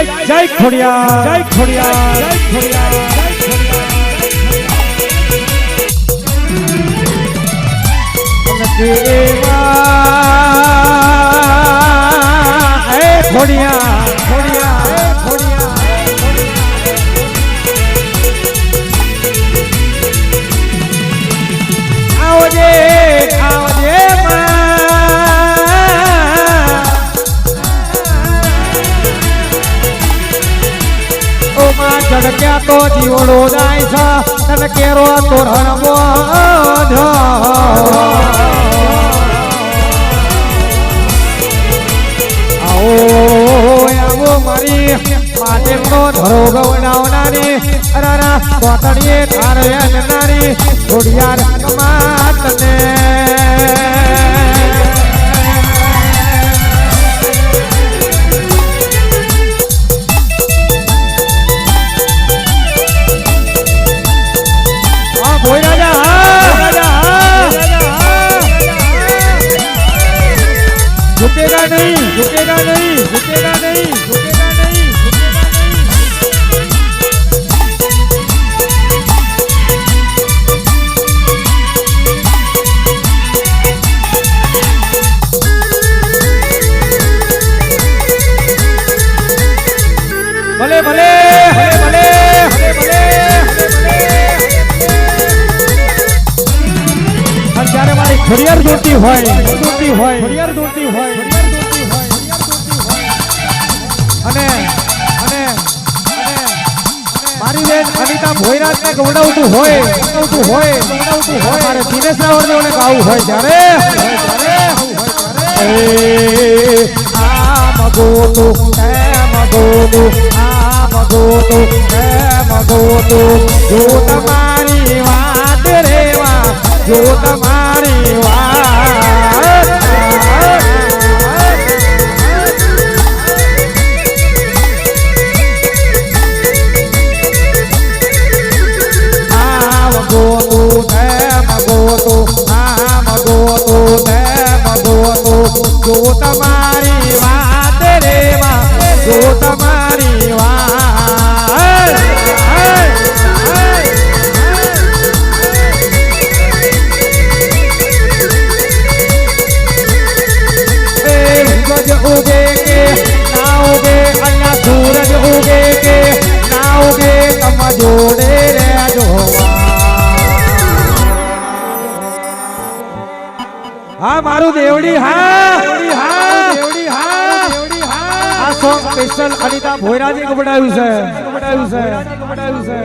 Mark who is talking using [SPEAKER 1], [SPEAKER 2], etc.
[SPEAKER 1] જય ખોડિયા જય ખોડિયા જય ખોડિયા હે ખોડિયા ખોડિયા માં ઝડક્યા તો જીવડો જાય છે? તને કેરો તો રણમો આવો આવો મારી માટેનો ધરો ગવડાવનારી. અરારા કોતડીએ ધાર વેચનારી ઘોડિયાર કમાતને નહીં ઝુકેગા નહીં ઝુકેગા નહીં જ્યારે દોડતી હોય. દોડતી હોય ખોડિયાર દોડતી હોય. ખોડિયાર દોડતી હોય અને અને મારી બેન અનિતા ભોયરાજ ને ગવડાવતું હોય. ગવડાવતું હોય ગવડાવતું હોય મારે દિનેશ રાવળ ને ઓને ગાવું હોય જ્યારે. આ મગોતો એ મગોતો આ મગોતો એ મગોતો જો તમારી વાત રેવા જો તમારી જો તમારી વાત રેવા જો તમારી હા મારું દેવડી હા. દેવડી હા દેવડી હા દેવડી હા આ સોંગ સ્પેશિયલ અનિતા ભોયરાજી કબડાયું છે. કબડાયું છે કબડાયું છે.